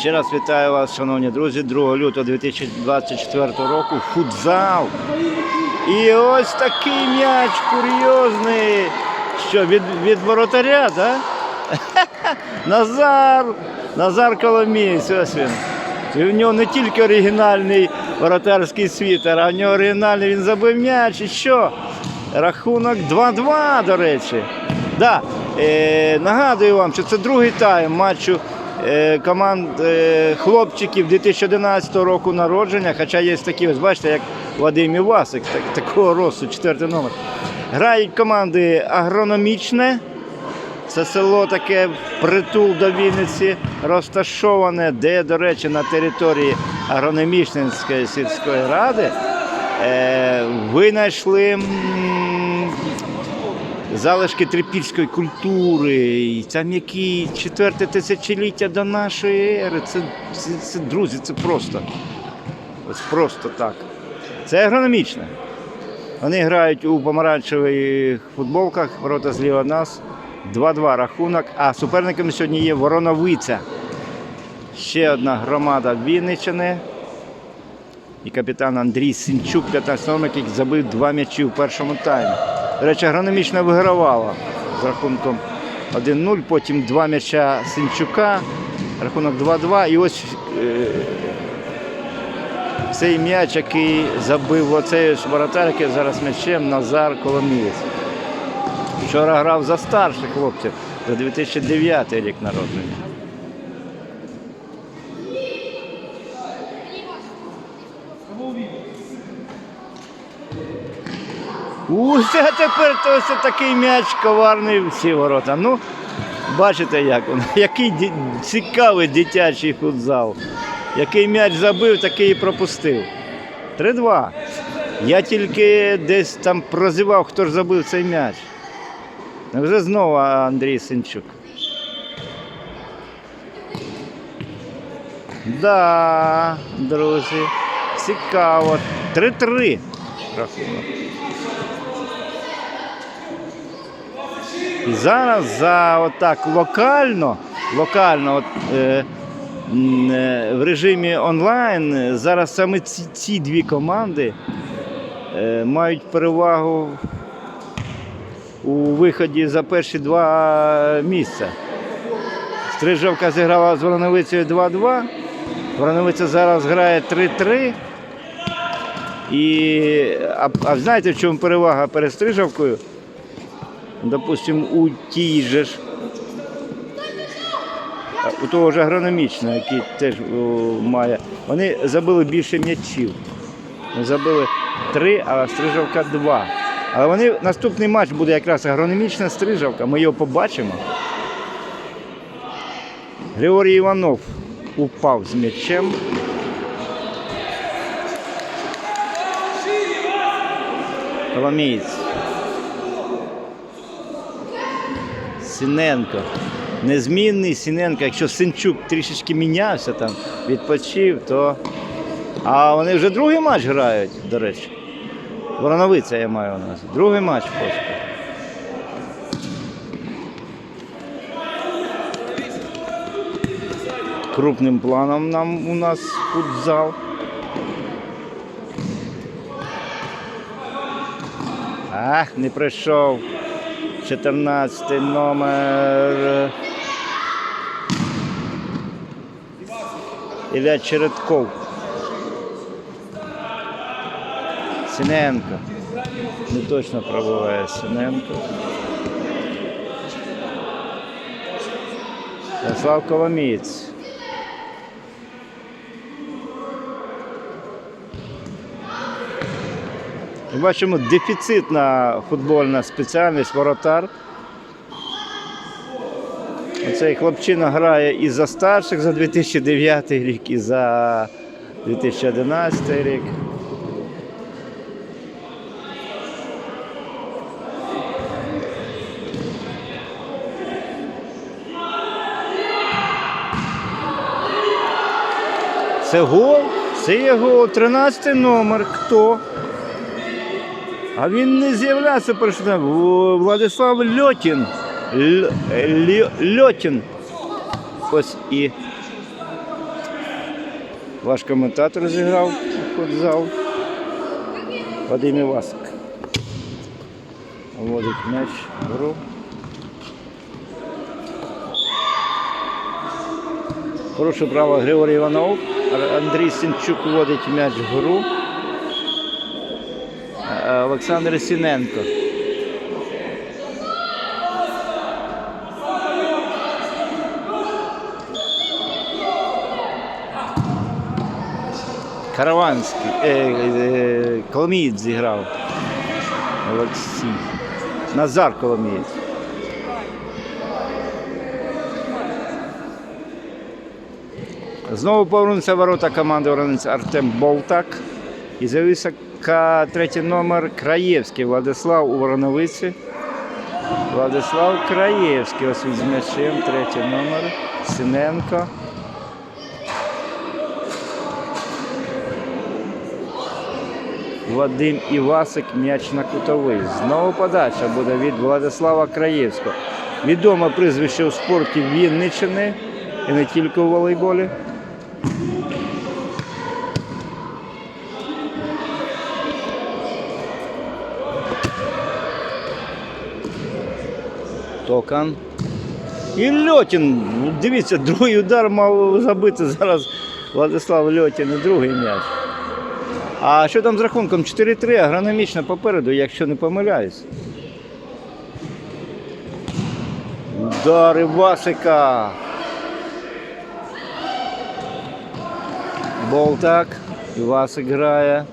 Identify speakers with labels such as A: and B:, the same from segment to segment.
A: Ще раз вітаю вас, шановні друзі, 2 лютого 2024 року. Футзал. І ось такий м'яч курйозний. Що, від, від воротаря, да? Назар! Назар Коломієць, ось він. І в нього не тільки оригінальний воротарський світер, а в нього оригінальний він забив м'яч. І що? Рахунок 2-2, до речі. Да, е, нагадую вам, що це другий тайм матчу команд е, хлопчиків 2011 року народження. Хоча є такі, ось бачите, як Вадим Івасик, так, такого росту, четвертий номер. Грають команди агрономічне. Це село таке притул до Вінниці розташоване, де, до речі, на території агрономічної сільської ради е, винайшли залишки трипільської культури. І там які четверте тисячоліття до нашої ери. Це, це, це друзі, це просто. Ось просто так. Це агрономічне. Вони грають у помаранчевих футболках, ворота зліва нас. 2-2 рахунок. А суперниками сьогодні є Вороновиця. Ще одна громада Вінниччини. І капітан Андрій Синчук, 15 номер, який забив два м'ячі у першому таймі. До речі, агрономічно вигравала з рахунком 1-0, потім два м'яча Синчука, рахунок 2-2. І ось е, цей м'яч, який забив оцей ось воротар, який зараз м'ячем Назар Коломієць. Вчора грав за старших хлопців, за 2009 рік народження. А тепер то ось такий м'яч коварний в ці ворота. Ну, бачите, як він. Який ді- цікавий дитячий футзал. Який м'яч забив, такий і пропустив. 3-2. Я тільки десь там прозивав, хто ж забив цей м'яч. Вже знову Андрій Синчук. Да, друзі, цікаво. 3-3 рахунок. І зараз за отак локально, локально от, е, е, в режимі онлайн е, зараз саме ці, ці дві команди е, мають перевагу у виході за перші два місця. Стрижавка зіграла з Вороновицею 2-2. Вороновиця зараз грає 3-3. І, а, а знаєте, в чому перевага перед Стрижавкою? Допустим, у тій же ж, у того ж агрономічного, який теж має, вони забили більше м'ячів. Забили три, а Стрижавка два. Але вони наступний матч буде якраз агрономічна стрижавка. Ми його побачимо. Григорій Іванов упав з м'ячем. Коломієць. Синенко. Незмінний Синенко. Якщо Синчук трішечки мінявся там, відпочив, то. А вони вже другий матч грають, до речі. Вороновиця я маю у нас. Другий матч поспіль. Крупним планом нам у нас футзал. Ах, не прийшов. 14 номер. Ілля Чередков. Синенко. Не точно пробуває Синенко. Ярослав Коломієць. Ми бачимо дефіцитна футбольна спеціальність воротар. Оцей хлопчина грає і за старших за 2009 рік, і за 2011 рік. Це гол, це є гол, 13 номер. Хто? А він не з'являвся першим. Владислав Льотін. Льотін. Ось і Ваш коментатор зіграв футзал. Вадим Івасик. Вводить м'яч в гру. Порушив право Григорій Іванов. Андрій Сінчук вводить м'яч в гру. Е, Олександр Сіненко. Караванський, е, е, Коломієць зіграв. Олексій. Назар Коломієць. Знову повернувся ворота команди Воронець Артем Болтак. І з'явився третій номер Краєвський Владислав у Вороновиці. Владислав Краєвський, ось він з м'ячем, третій номер. Синенко. Вадим Івасик, м'яч на кутовий. Знову подача буде від Владислава Краєвського. Відоме прізвище у спорті Вінниччини і не тільки у волейболі. Токан. І Льотін. Дивіться, другий удар мав забити зараз Владислав Льотін і другий м'яч. А що там з рахунком? 4-3, агрономічно попереду, якщо не помиляюсь. Удар Івасика. Болтак. Івасик грає.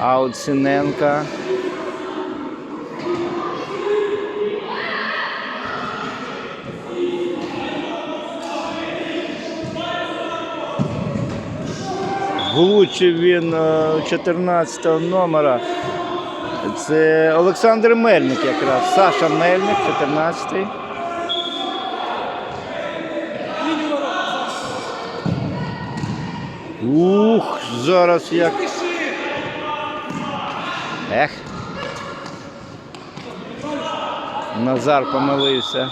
A: Аут Синенка. Влучив він е, 14 номера. Це Олександр Мельник якраз. Саша Мельник, 14-й. Ух, зараз як. Ех. Назар помилився.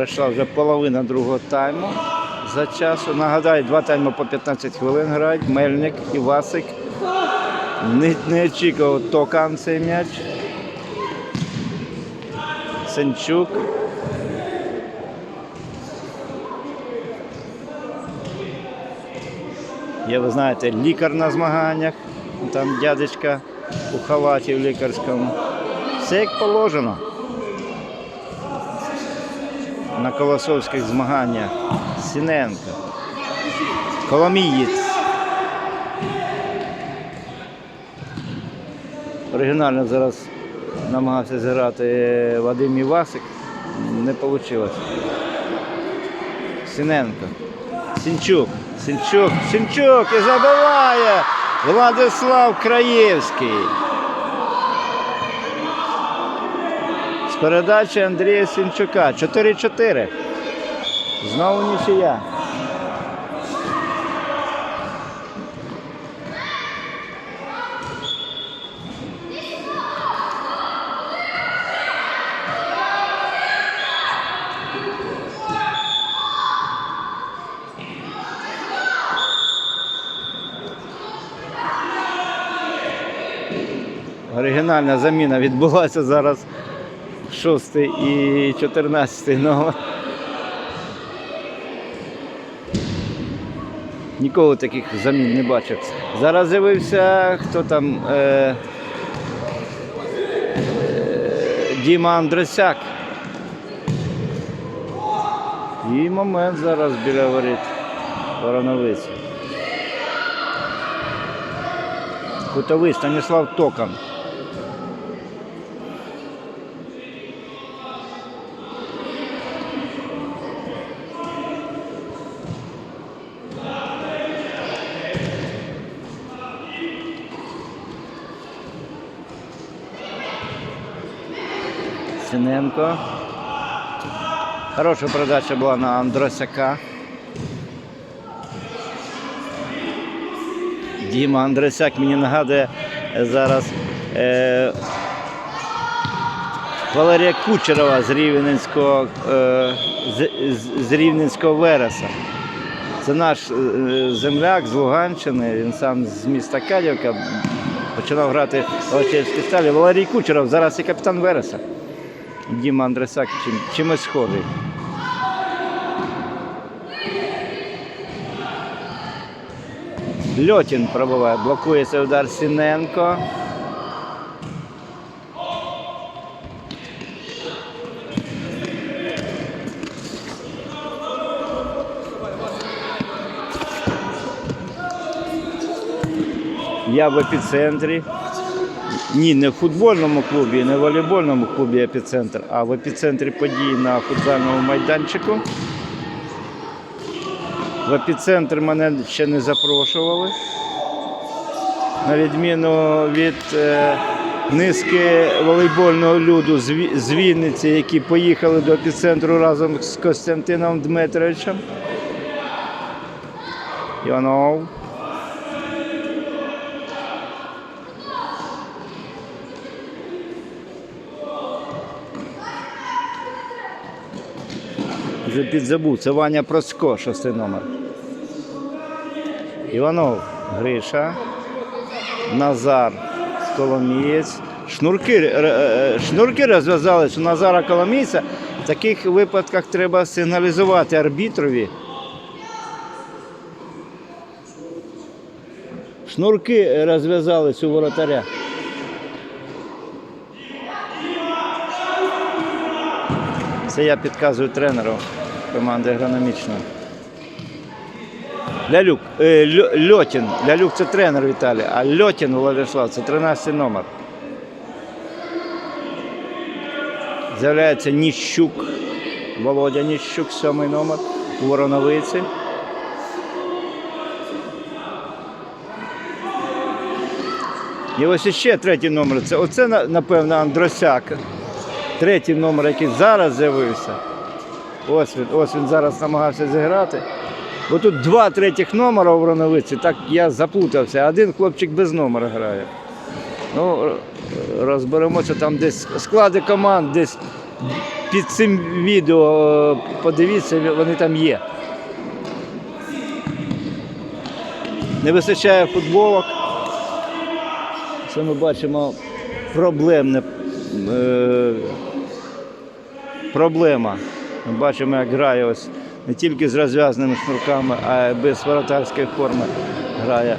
A: Пройшла вже половина другого тайму за часу. Нагадаю, два тайми по 15 хвилин грають. Мельник і Васик. Не, не очікував Токан цей м'яч. Сенчук. Є, ви знаєте, лікар на змаганнях. Там дядечка у халаті в лікарському. Все як положено на колосовських змаганнях. Сіненко. Коломієць. Оригінально зараз намагався зіграти Вадим Івасик. Не вийшло. Сіненко. Сінчук. Сінчук. Сінчук і забиває Владислав Краєвський. З передачі Андрія Сінчука. 4-4. Знову нічия. Оригінальна заміна відбулася зараз 6 і 14 номер. Ніколи таких замін не бачив. Зараз з'явився хто там е, е, Діма Андросяк. І момент зараз біля воріт Вороновиці. Кутовий Станіслав Токан. Синенко. Хороша передача була на Андросяка. Діма Андросяк мені нагадує зараз е, Валерія Кучерова з Рівненського, е, з, з, Рівненського Вереса. Це наш е, земляк з Луганщини, він сам з міста Кадівка. Починав грати в Олексіївській сталі. Валерій Кучеров, зараз і капітан Вереса. Діма Андресак чим, чимось схожий. Льотін пробиває, блокується удар Сіненко. Я в епіцентрі. Ні, не в футбольному клубі, не в волейбольному клубі епіцентр, а в епіцентрі подій на футзальному майданчику. В епіцентр мене ще не запрошували. На відміну від е, низки волейбольного люду з Вінниці, які поїхали до епіцентру разом з Костянтином Дмитровичем. Іванов. Вже підзабув. Це Ваня Процько, шостий номер. Іванов Гриша. Назар Коломієць. Шнурки, р- е, шнурки розв'язались у Назара Коломійця. В таких випадках треба сигналізувати арбітрові. Шнурки розв'язались у воротаря. Це я підказую тренеру команди агрономічної. Лялюк, Льо- Льотін. Лялюк це тренер Віталій, а Льотін Владислав це 13 номер. З'являється Ніщук. Володя Ніщук, сьомий номер у Вороновиці. І ось іще третій номер. Це оце, напевно, Андросяк. Третій номер, який зараз з'явився. Ось він, ось він зараз намагався зіграти. Бо тут два третіх номера у Вороновиці, так я заплутався. Один хлопчик без номера грає. Ну, розберемося там десь склади команд, десь під цим відео е, подивіться, вони там є. Не вистачає футболок. Це ми бачимо проблемне. Е, проблема. Ми бачимо, як грає ось не тільки з розв'язаними шнурками, а й без воротарської форми грає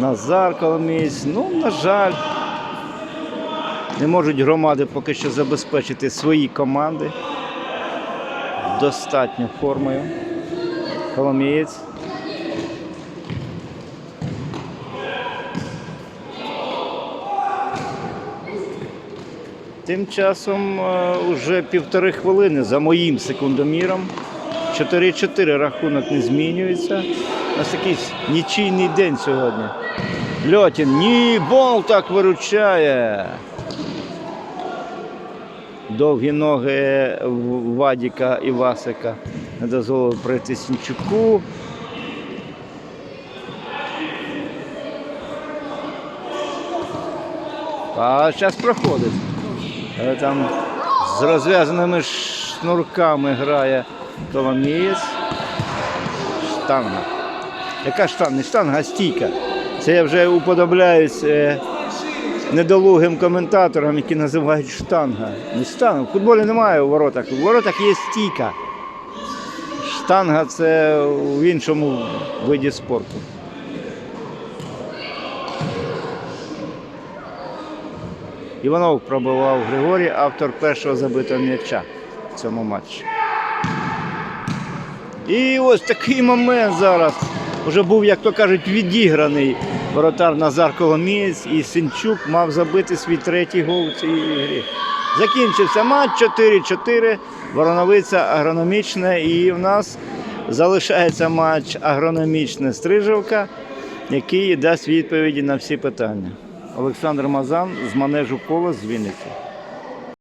A: Назар Коломієць. Ну, на жаль, не можуть громади поки що забезпечити свої команди достатньо формою. Коломієць. Тим часом е, уже півтори хвилини за моїм секундоміром. 4-4 рахунок не змінюється. У нас якийсь нічийний день сьогодні. Льотін, ні, бол так виручає. Довгі ноги Вадіка і Васика не дозволили пройти Сінчуку. А зараз проходить. Там з розв'язаними шнурками грає Коломієць. Штанга. Яка штанга? Не штанга, а стійка. Це я вже уподобляюсь е, недолугим коментаторам, які називають штанга. Не штанга. В футболі немає у воротах. У воротах є стійка. Штанга це в іншому виді спорту. Іванов пробивав Григорій, автор першого забитого м'яча в цьому матчі. І ось такий момент зараз. Уже був, як то кажуть, відіграний воротар Назар Коломієць і Синчук мав забити свій третій гол в цій грі. Закінчився матч 4-4. Вороновиця агрономічна. І в нас залишається матч агрономічне Стрижівка, який дасть відповіді на всі питання. Олександр Мазан з манежу кола з Вінниці.